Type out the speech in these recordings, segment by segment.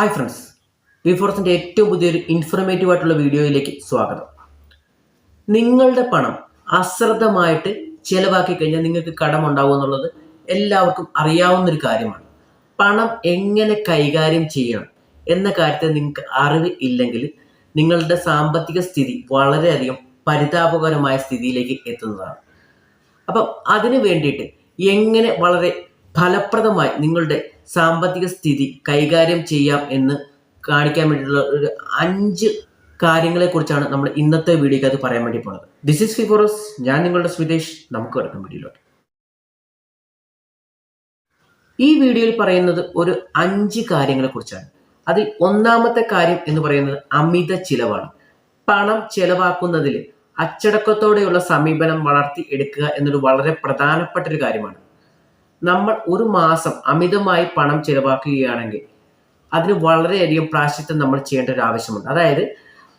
Hi friends we ഫോർസിന്റെ ഏറ്റവും പുതിയൊരു informative ആയിട്ടുള്ള വീഡിയോയിലേക്ക് സ്വാഗതം. നിങ്ങളുടെ പണം അശ്രദ്ധമായിട്ട് ചിലവാക്കി കഴിഞ്ഞാൽ നിങ്ങൾക്ക് കടമുണ്ടാവും എന്നുള്ളത് എല്ലാവർക്കും അറിയാവുന്നൊരു കാര്യമാണ്. പണം എങ്ങനെ കൈകാര്യം ചെയ്യണം എന്ന കാര്യത്തിൽ നിങ്ങൾക്ക് അറിവ് ഇല്ലെങ്കിൽ നിങ്ങളുടെ സാമ്പത്തിക സ്ഥിതി വളരെയധികം പരിതാപകരമായ സ്ഥിതിയിലേക്ക് എത്തുന്നതാണ്. അപ്പം അതിനു വേണ്ടിയിട്ട് എങ്ങനെ വളരെ ഫലപ്രദമായി നിങ്ങളുടെ സാമ്പത്തിക സ്ഥിതി കൈകാര്യം ചെയ്യാം എന്ന് കാണിക്കാൻ വേണ്ടിയിട്ടുള്ള ഒരു അഞ്ച് കാര്യങ്ങളെ കുറിച്ചാണ് നമ്മൾ ഇന്നത്തെ വീഡിയോക്കകത്ത് പറയാൻ വേണ്ടി പോണത്. ദിസ് ഇസ് ഫിഫോറസ് ഞാൻ നിങ്ങളുടെ സുരേഷ്. നമുക്ക് കിടക്കും വീഡിയോയിലോട്ട്. ഈ വീഡിയോയിൽ പറയുന്നത് ഒരു അഞ്ച് കാര്യങ്ങളെ കുറിച്ചാണ്. അതിൽ ഒന്നാമത്തെ കാര്യം എന്ന് പറയുന്നത് അമിത ചിലവാണ്. പണം ചെലവാക്കുന്നതിൽ അച്ചടക്കത്തോടെയുള്ള സമീപനം വളർത്തി എടുക്കുക എന്നൊരു വളരെ പ്രധാനപ്പെട്ട ഒരു കാര്യമാണ്. നമ്മൾ ഒരു മാസം അമിതമായി പണം ചിലവാക്കുകയാണെങ്കിൽ അതിന് വളരെയധികം പ്രാശ്ചിത്തം നമ്മൾ ചെയ്യേണ്ട ഒരു ആവശ്യമുണ്ട്. അതായത്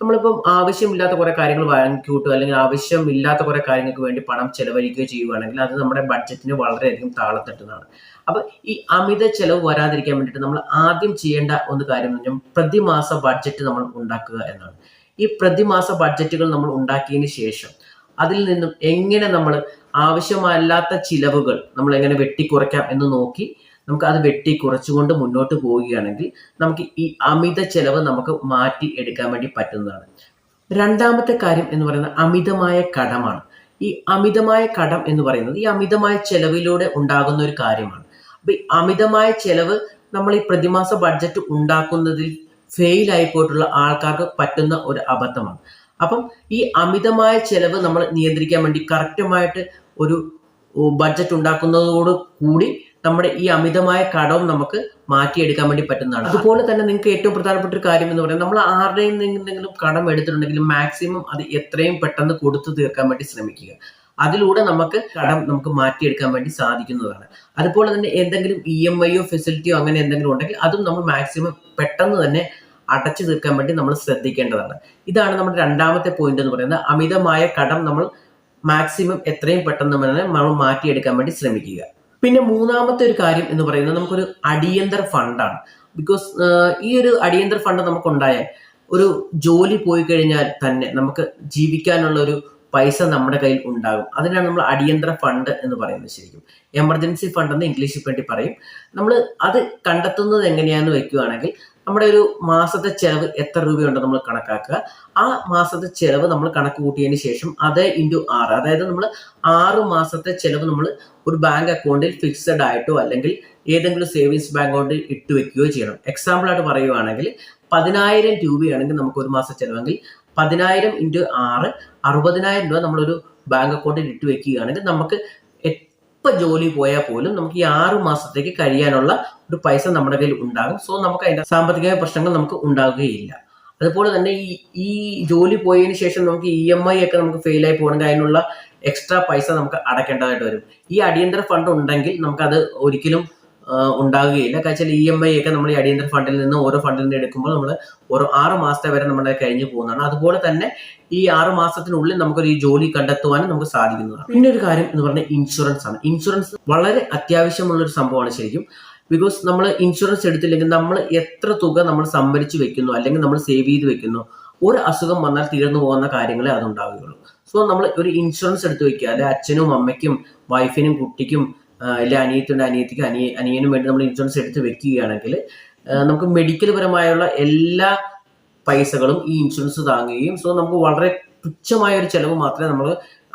നമ്മളിപ്പം ആവശ്യമില്ലാത്ത കുറെ കാര്യങ്ങൾ വാങ്ങിക്കൂട്ടുക അല്ലെങ്കിൽ ആവശ്യമില്ലാത്ത കുറെ കാര്യങ്ങൾക്ക് വേണ്ടി പണം ചെലവഴിക്കുകയോ ചെയ്യുകയാണെങ്കിൽ അത് നമ്മുടെ ബഡ്ജറ്റിന് വളരെയധികം താളത്തെട്ടുന്നതാണ് അപ്പൊ ഈ അമിത ചെലവ് വരാതിരിക്കാൻ വേണ്ടിയിട്ട് നമ്മൾ ആദ്യം ചെയ്യേണ്ട ഒന്ന് കാര്യം എന്ന് പറഞ്ഞാൽ പ്രതിമാസ ബഡ്ജറ്റ് നമ്മൾ ഉണ്ടാക്കുക എന്നാണ്. ഈ പ്രതിമാസ ബഡ്ജറ്റുകൾ നമ്മൾ ഉണ്ടാക്കിയതിന് ശേഷം അതിൽ നിന്നും എങ്ങനെ നമ്മൾ ആവശ്യമല്ലാത്ത ചിലവുകൾ നമ്മൾ എങ്ങനെ വെട്ടിക്കുറയ്ക്കാം എന്ന് നോക്കി നമുക്ക് അത് വെട്ടി കുറച്ചുകൊണ്ട് മുന്നോട്ട് പോവുകയാണെങ്കിൽ നമുക്ക് ഈ അമിത ചെലവ് നമുക്ക് മാറ്റി എടുക്കാൻ വേണ്ടി പറ്റുന്നതാണ്. രണ്ടാമത്തെ കാര്യം എന്ന് പറയുന്നത് അമിതമായ കടമാണ്. ഈ അമിതമായ കടം എന്ന് പറയുന്നത് ഈ അമിതമായ ചെലവിലൂടെ ഉണ്ടാകുന്ന ഒരു കാര്യമാണ്. അപ്പൊ ഈ അമിതമായ ചെലവ് നമ്മൾ ഈ പ്രതിമാസ ബഡ്ജറ്റ് ഉണ്ടാക്കുന്നതിൽ ഫെയിൽ ആയി പോയിട്ടുള്ള ആൾക്കാർക്ക് പറ്റുന്ന ഒരു അബദ്ധമാണ്. അപ്പം ഈ അമിതമായ ചെലവ് നമ്മൾ നിയന്ത്രിക്കാൻ വേണ്ടി കറക്റ്റുമായിട്ട് ഒരു ബഡ്ജറ്റ് ഉണ്ടാക്കുന്നതോട് കൂടി നമ്മുടെ ഈ അമിതമായ കടവും നമുക്ക് മാറ്റിയെടുക്കാൻ വേണ്ടി പറ്റുന്നതാണ്. അതുപോലെ തന്നെ നിങ്ങൾക്ക് ഏറ്റവും പ്രധാനപ്പെട്ട ഒരു കാര്യം എന്ന് പറയുന്നത് നമ്മൾ ആരുടെയും എന്തെങ്കിലും കടം എടുത്തിട്ടുണ്ടെങ്കിൽ മാക്സിമം അത് എത്രയും പെട്ടെന്ന് കൊടുത്തു തീർക്കാൻ വേണ്ടി ശ്രമിക്കുക. അതിലൂടെ നമുക്ക് കടം നമുക്ക് മാറ്റിയെടുക്കാൻ വേണ്ടി സാധിക്കുന്നതാണ്. അതുപോലെ തന്നെ എന്തെങ്കിലും ഇ എം ഐയോ ഫെസിലിറ്റിയോ അങ്ങനെ എന്തെങ്കിലും ഉണ്ടെങ്കിൽ അതും നമ്മൾ മാക്സിമം പെട്ടെന്ന് തന്നെ അടച്ചു തീർക്കാൻ വേണ്ടി നമ്മൾ ശ്രദ്ധിക്കേണ്ടതാണ്. ഇതാണ് നമ്മുടെ രണ്ടാമത്തെ പോയിന്റ് എന്ന് പറയുന്നത്. അമിതമായ കടം നമ്മൾ മാക്സിമം എത്രയും പെട്ടെന്ന് തന്നെ നമ്മൾ മാറ്റിയെടുക്കാൻ വേണ്ടി ശ്രമിക്കുക. പിന്നെ മൂന്നാമത്തെ ഒരു കാര്യം എന്ന് പറയുന്നത് നമുക്കൊരു അടിയന്തര ഫണ്ടാണ് ബിക്കോസ് ഈ ഒരു അടിയന്തര ഫണ്ട് നമുക്കുണ്ടായാൽ ഒരു ജോലി പോയി കഴിഞ്ഞാൽ തന്നെ നമുക്ക് ജീവിക്കാനുള്ള ഒരു പൈസ നമ്മുടെ കയ്യിൽ ഉണ്ടാകും. അതിനാണ് നമ്മൾ അടിയന്തര ഫണ്ട് എന്ന് പറയുന്നത് ശരിക്കും. എമർജൻസി ഫണ്ട് എന്ന് ഇംഗ്ലീഷിൽ വേണ്ടി പറയും. നമ്മൾ അത് കണ്ടെത്തുന്നത് എങ്ങനെയാന്ന് വെക്കുകയാണെങ്കിൽ നമ്മുടെ ഒരു മാസത്തെ ചെലവ് എത്ര രൂപയുണ്ടോ നമ്മൾ കണക്കാക്കുക. ആ മാസത്തെ ചെലവ് നമ്മൾ കണക്ക് കൂട്ടിയതിന് ശേഷം അത് ഇന്റു ആറ് അതായത് നമ്മൾ ആറ് മാസത്തെ ചെലവ് നമ്മൾ ഒരു ബാങ്ക് അക്കൗണ്ടിൽ ഫിക്സഡ് ആയിട്ടോ അല്ലെങ്കിൽ ഏതെങ്കിലും സേവിങ്സ് ബാങ്ക് അക്കൗണ്ടിൽ ഇട്ട് വെക്കുകയോ ചെയ്യണം. എക്സാമ്പിൾ ആയിട്ട് പറയുവാണെങ്കിൽ പതിനായിരം രൂപയാണെങ്കിൽ നമുക്ക് ഒരു മാസം ചെലവെങ്കിൽ പതിനായിരം ഇന്റു ആറ് അറുപതിനായിരം രൂപ നമ്മളൊരു ബാങ്ക് അക്കൗണ്ടിൽ ഇട്ട് വെക്കുകയാണെങ്കിൽ നമുക്ക് എപ്പോൾ ജോലി പോയാൽ പോലും നമുക്ക് ഈ ആറു മാസത്തേക്ക് കഴിയാനുള്ള ഒരു പൈസ നമ്മുടെ കയ്യിൽ ഉണ്ടാകും. സോ നമുക്ക് അതിന്റെ സാമ്പത്തികമായ പ്രശ്നങ്ങൾ നമുക്ക് ഉണ്ടാകുകയില്ല. അതുപോലെ തന്നെ ഈ ഈ ജോലി പോയതിന് ശേഷം നമുക്ക് ഇ എം ഐ ഒക്കെ നമുക്ക് ഫെയിൽ ആയി പോകണമെങ്കിൽ അതിനുള്ള എക്സ്ട്രാ പൈസ നമുക്ക് അടയ്ക്കേണ്ടതായിട്ട് വരും. ഈ അടിയന്തര ഫണ്ട് ഉണ്ടെങ്കിൽ നമുക്കത് ഒരിക്കലും ഉണ്ടാകുകയില്ല കാരണം ഇ എം ഐ ഒക്കെ നമ്മൾ ഈ അടിയന്തര ഫണ്ടിൽ നിന്ന് ഓരോ ഫണ്ടിൽ നിന്ന് എടുക്കുമ്പോൾ നമ്മൾ ഓരോ ആറ് മാസത്തെ വരെ നമ്മുടെ കഴിഞ്ഞു പോകുന്നതാണ്. അതുപോലെ തന്നെ ഈ ആറ് മാസത്തിനുള്ളിൽ നമുക്കൊരു ഈ ജോലി കണ്ടെത്തുവാനും നമുക്ക് സാധിക്കുന്നതാണ്. പിന്നെ ഒരു കാര്യം എന്ന് പറഞ്ഞാൽ ഇൻഷുറൻസ് ആണ്. ഇൻഷുറൻസ് വളരെ അത്യാവശ്യമുള്ള ഒരു സംഭവമാണ് ശരിക്കും. ബിക്കോസ് നമ്മൾ ഇൻഷുറൻസ് എടുത്തില്ലെങ്കിൽ നമ്മൾ എത്ര തുക നമ്മൾ സംഭരിച്ചു വെക്കുന്നു അല്ലെങ്കിൽ നമ്മൾ സേവ് ചെയ്ത് വെക്കുന്നു ഒരു അസുഖം വന്നാൽ തീർന്നു പോകുന്ന കാര്യങ്ങളെ അതുണ്ടാവുകയുള്ളൂ. സോ നമ്മൾ ഒരു ഇൻഷുറൻസ് എടുത്തു വെക്കുക. അല്ലെ അച്ഛനും അമ്മയ്ക്കും വൈഫിനും കുട്ടിക്കും അല്ലെ അനിയത്തിന്റെ അനിയത്തിക്ക് അനിയ അനിയനും വേണ്ടി നമ്മൾ ഇൻഷുറൻസ് എടുത്ത് വെക്കുകയാണെങ്കിൽ നമുക്ക് മെഡിക്കൽ പരമായുള്ള എല്ലാ പൈസകളും ഈ ഇൻഷുറൻസ് താങ്ങുകയും സോ നമുക്ക് വളരെ തുച്ഛമായ ഒരു ചിലവ് മാത്രമേ നമ്മൾ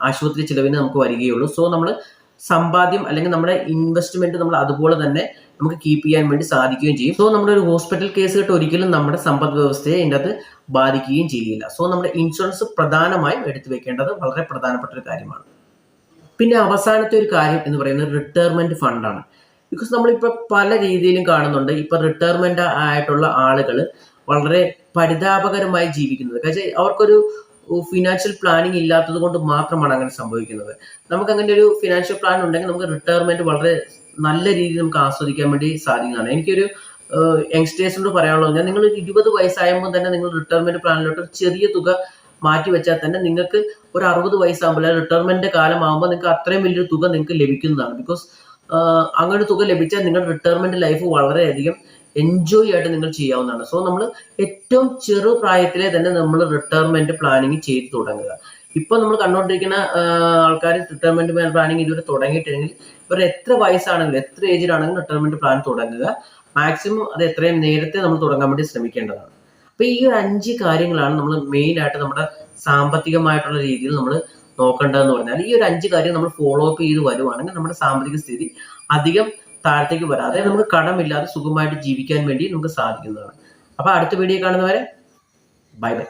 ആശുപത്രി ചിലവിന് നമുക്ക് വരികയുള്ളൂ. സോ നമ്മൾ സമ്പാദ്യം അല്ലെങ്കിൽ നമ്മുടെ ഇൻവെസ്റ്റ്മെന്റ് നമ്മൾ അതുപോലെ തന്നെ നമുക്ക് കീപ്പ് ചെയ്യാൻ വേണ്ടി സാധിക്കുകയും ചെയ്യും. സോ നമ്മുടെ ഒരു ഹോസ്പിറ്റൽ കേസ് കേട്ട് ഒരിക്കലും നമ്മുടെ സമ്പദ് വ്യവസ്ഥയെ ഇതിന്റെ അത് ബാധിക്കുകയും ചെയ്യില്ല. സോ നമ്മുടെ ഇൻഷുറൻസ് പ്രധാനമായും എടുത്തു വെക്കേണ്ടത് വളരെ പ്രധാനപ്പെട്ട ഒരു കാര്യമാണ്. പിന്നെ അവസാനത്തെ ഒരു കാര്യം എന്ന് പറയുന്നത് റിട്ടയർമെന്റ് ഫണ്ടാണ് ബിക്കോസ് നമ്മളിപ്പോൾ പല രീതിയിലും കാണുന്നുണ്ട് ഇപ്പൊ റിട്ടയർമെന്റ് ആയിട്ടുള്ള ആളുകൾ വളരെ പരിതാപകരമായി ജീവിക്കുന്നത്. കാരണം അവർക്കൊരു ഫിനാൻഷ്യൽ പ്ലാനിങ് ഇല്ലാത്തത് കൊണ്ട് മാത്രമാണ് അങ്ങനെ സംഭവിക്കുന്നത്. നമുക്ക് അങ്ങനെ ഒരു ഫിനാൻഷ്യൽ പ്ലാൻ ഉണ്ടെങ്കിൽ നമുക്ക് റിട്ടയർമെന്റ് വളരെ നല്ല രീതിയിൽ നമുക്ക് ആസ്വദിക്കാൻ വേണ്ടി സാധിക്കുന്നതാണ്. എനിക്കൊരു യങ്സ്റ്റേഴ്സിനോട് പറയാനുള്ളത് ഞാൻ നിങ്ങൾ ഇരുപത് വയസ്സായപ്പോൾ തന്നെ നിങ്ങൾ റിട്ടയർമെന്റ് പ്ലാനിലോട്ട് ചെറിയ തുക മാറ്റി വെച്ചാൽ തന്നെ നിങ്ങൾക്ക് ഒരു അറുപത് വയസ്സാകുമ്പോൾ റിട്ടയർമെന്റ് കാലമാകുമ്പോൾ നിങ്ങൾക്ക് അത്രയും വലിയൊരു തുക നിങ്ങൾക്ക് ലഭിക്കുന്നതാണ്. ബിക്കോസ് അങ്ങനെ തുക ലഭിച്ചാൽ നിങ്ങളുടെ റിട്ടയർമെന്റ് ലൈഫ് വളരെയധികം എൻജോയ് ആയിട്ട് നിങ്ങൾ ചെയ്യാവുന്നതാണ്. സോ നമ്മൾ ഏറ്റവും ചെറു പ്രായത്തിലെ തന്നെ നമ്മൾ റിട്ടയർമെന്റ് പ്ലാനിങ് ചെയ്ത് തുടങ്ങുക. ഇപ്പൊ നമ്മൾ കണ്ടുകൊണ്ടിരിക്കുന്ന ആൾക്കാർ റിട്ടയർമെന്റ് പ്ലാനിങ് ഇതുവരെ തുടങ്ങിയിട്ടില്ലെങ്കിൽ ഇവർ എത്ര വയസ്സാണെങ്കിലും എത്ര ഏജിലാണെങ്കിലും റിട്ടയർമെന്റ് പ്ലാൻ തുടങ്ങുക. മാക്സിമം അത് എത്രയും നേരത്തെ നമ്മൾ തുടങ്ങാൻ വേണ്ടി ശ്രമിക്കേണ്ടതാണ്. അപ്പൊ ഈ ഒരു അഞ്ച് കാര്യങ്ങളാണ് നമ്മൾ മെയിൻ ആയിട്ട് നമ്മുടെ സാമ്പത്തികമായിട്ടുള്ള രീതിയിൽ നമ്മൾ നോക്കേണ്ടതെന്ന് പറഞ്ഞാൽ ഈ ഒരു അഞ്ച് കാര്യം നമ്മൾ ഫോളോ അപ്പ് ചെയ്ത് വരുവാണെങ്കിൽ നമ്മുടെ സാമ്പത്തിക സ്ഥിതി അധികം താഴത്തേക്ക് വരാതെ നമുക്ക് കടമില്ലാതെ സുഖമായിട്ട് ജീവിക്കാൻ വേണ്ടി നമുക്ക് സാധിക്കുന്നതാണ്. അപ്പോൾ അടുത്ത വീഡിയോ കാണുന്നവരെ ബൈ ബൈ